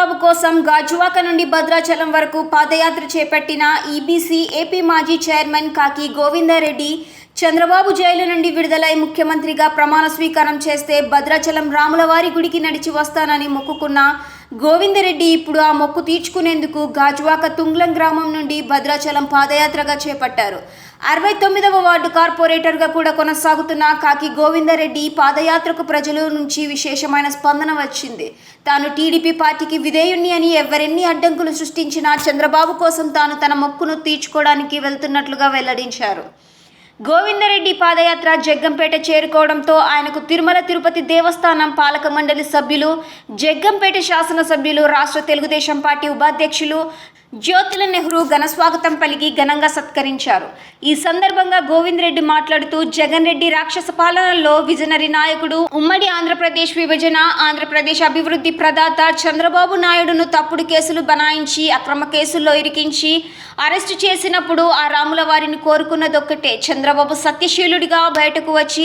చంద్రబాబు కోసం గాజువాక నుండి భద్రాచలం వరకు పాదయాత్ర చేపట్టిన ఈబీసీ ఏపీ మాజీ చైర్మన్ కాకి గోవిందారెడ్డి చంద్రబాబు జైలు నుండి విడుదలై ముఖ్యమంత్రిగా ప్రమాణ స్వీకారం చేస్తే భద్రాచలం రాములవారి గుడికి నడిచి వస్తానని మొక్కుకున్న గోవిందరెడ్డి ఇప్పుడు ఆ మొక్కు తీర్చుకునేందుకు గాజువాక తుంగ్లం గ్రామం నుండి భద్రాచలం పాదయాత్రగా చేపట్టారు. అరవై తొమ్మిదవ వార్డు కార్పొరేటర్గా కూడా కొనసాగుతున్న కాకి గోవిందరెడ్డి పాదయాత్రకు ప్రజల నుంచి విశేషమైన స్పందన వచ్చింది. తాను టీడీపీ పార్టీకి విధేయుణ్ణి అని ఎవరెన్ని అడ్డంకులు సృష్టించినా చంద్రబాబు కోసం తాను తన మొక్కును తీర్చుకోవడానికి వెళ్తున్నట్లుగా వెల్లడించారు. గోవిందరెడ్డి పాదయాత్ర జగ్గంపేట చేరుకోవడంతో ఆయనకు తిరుమల తిరుపతి దేవస్థానం పాలక మండలి సభ్యులు జగ్గంపేట శాసనసభ్యులు రాష్ట్ర తెలుగుదేశం పార్టీ ఉపాధ్యక్షులు జ్యోతుల నెహ్రూ ఘనస్వాగతం పలికి ఘనంగా సత్కరించారు. ఈ సందర్భంగా గోవిందరెడ్డి మాట్లాడుతూ జగన్ రెడ్డి రాక్షస పాలనలో విజనరీ నాయకుడు ఉమ్మడి ఆంధ్రప్రదేశ్ విభజన ఆంధ్రప్రదేశ్ అభివృద్ధి ప్రదాత చంద్రబాబు నాయుడును తప్పుడు కేసులు బనాయించి అక్రమ కేసుల్లో ఇరికించి అరెస్టు చేసినప్పుడు ఆ రాముల వారిని కోరుకున్నదొక్కటే. చంద్ర చంద్రబాబు సత్యశీలుడిగా బయటకు వచ్చి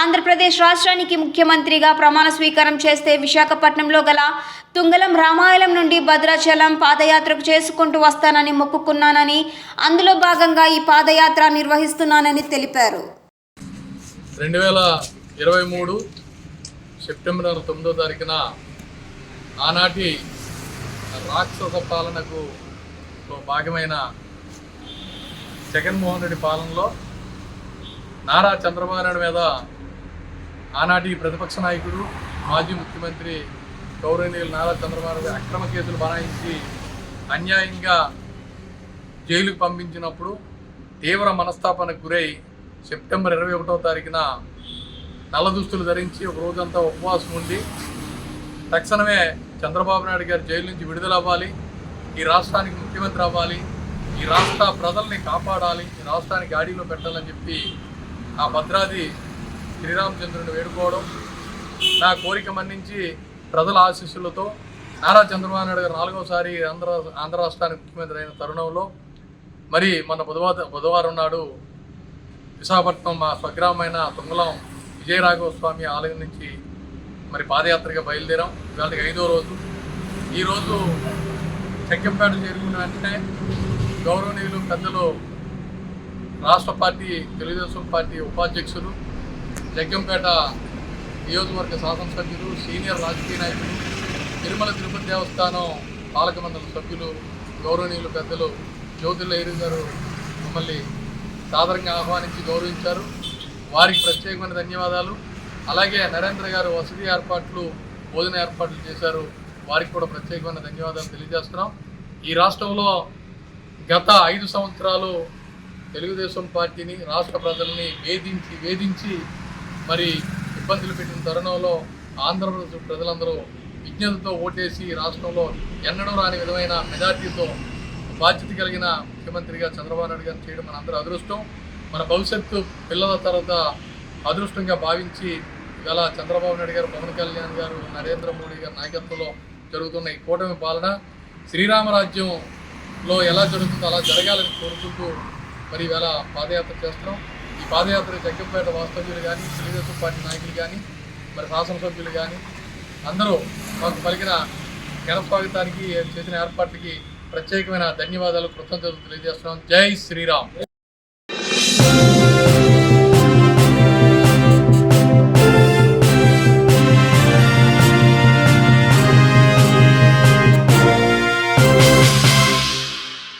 ఆంధ్రప్రదేశ్ రాష్ట్రానికి ముఖ్యమంత్రిగా ప్రమాణ స్వీకారం చేస్తే విశాఖపట్నంలో గల తుంగలం రామాయణం నుండి భద్రాచలం పాదయాత్రకు చేసుకుంటూ వస్తానని మొక్కుకున్నానని అందులో భాగంగా ఈ పాదయాత్ర నిర్వహిస్తున్నానని తెలిపారు. రెండు వేల ఇరవై మూడు సెప్టెంబర్ తొమ్మిదో తారీఖున ఆనాటి రాక్షస పాలనకు భాగమైన జగన్మోహన్ రెడ్డి పాలనలో నారా చంద్రబాబు నాయుడు మీద ఆనాటి ప్రతిపక్ష నాయకుడు మాజీ ముఖ్యమంత్రి గౌరవనీయులు నారా చంద్రబాబు అక్రమ కేసులు బనాయించి అన్యాయంగా జైలుకు పంపించినప్పుడు తీవ్ర మనస్తాపనకు గురై సెప్టెంబర్ ఇరవై ఒకటో తారీఖున నల్ల దుస్తులు ధరించి ఒక రోజంతా ఉపవాసం ఉండి తక్షణమే చంద్రబాబు నాయుడు గారు జైలు నుంచి విడుదల అవ్వాలి ఈ రాష్ట్రానికి ముఖ్యమంత్రి అవ్వాలి. ఈ రాష్ట్ర ప్రజల్ని కాపాడాలి. ఈ రాష్ట్రానికి గాడిలో పెట్టాలని చెప్పి ఆ భద్రాది శ్రీరామచంద్రుని వేడుకోవడం. నా కోరిక మన్నించి ప్రజల ఆశీస్సులతో నారా చంద్రబాబు నాయుడు గారు నాలుగోసారి ఆంధ్ర ఆంధ్ర రాష్ట్రానికి ముఖ్యమంత్రి అయిన తరుణంలో మరి మన బుధవారం బుధవారం నాడు విశాఖపట్నం మా స్వగ్రామైన తుంగలం విజయరాఘవ స్వామి ఆలయం నుంచి మరి పాదయాత్రగా బయలుదేరాం. ఇవాళకి ఐదో రోజు. ఈరోజు చెక్కంపేట చేరుకున్న వెంటనే గౌరవనీయులు పెద్దలు రాష్ట్ర పార్టీ తెలుగుదేశం పార్టీ ఉపాధ్యక్షులు జగ్గంపేట నియోజకవర్గ శాసనసభ్యులు సీనియర్ రాజకీయ నాయకులు తిరుమల తిరుపతి దేవస్థానం పాలక మండలి సభ్యులు గౌరవనీయులు పెద్దలు జ్యోతిర్ల ఏరు గారు మమ్మల్ని సాదరంగా ఆహ్వానించి గౌరవించారు. వారికి ప్రత్యేకమైన ధన్యవాదాలు. అలాగే నరేంద్ర గారు వసతి ఏర్పాట్లు భోజన ఏర్పాట్లు చేశారు. వారికి కూడా ప్రత్యేకమైన ధన్యవాదాలు తెలియజేస్తున్నాం. ఈ రాష్ట్రంలో గత ఐదు సంవత్సరాలు తెలుగుదేశం పార్టీని రాష్ట్ర ప్రజల్ని వేధించి వేధించి మరి ఇబ్బందులు పెట్టిన తరుణంలో ఆంధ్రప్రదేశ్ ప్రజలందరూ విజ్ఞతతో ఓటేసి రాష్ట్రంలో ఎన్నడూ రాని విధమైన మెజార్టీతో బాధ్యత కలిగిన ముఖ్యమంత్రిగా చంద్రబాబు నాయుడు గారిని చేయడం మన అందరూ అదృష్టం. మన భవిష్యత్తు పిల్లల తర్వాత అదృష్టంగా భావించి ఇవాళ చంద్రబాబు నాయుడు గారు పవన్ కళ్యాణ్ గారు నరేంద్ర మోడీ గారి నాయకత్వంలో జరుగుతున్న ఈ కూటమి పాలన శ్రీరామరాజ్యంలో ఎలా జరుగుతుందో అలా జరగాలని కోరుకుంటూ మరి ఇవాళ పాదయాత్ర చేస్తున్నాం. ఈ పాదయాత్ర జగ్గంపేట వాస్తవ్యులు కానీ తెలుగుదేశం పార్టీ నాయకులు కానీ మరి శాసనసభ్యులు కానీ అందరూ మాకు పలికిన ఘన స్వాగతానికి చేసిన ఏర్పాట్లకి ప్రత్యేకమైన ధన్యవాదాలు కృతజ్ఞతలు తెలియజేస్తున్నాం. జై శ్రీరామ్.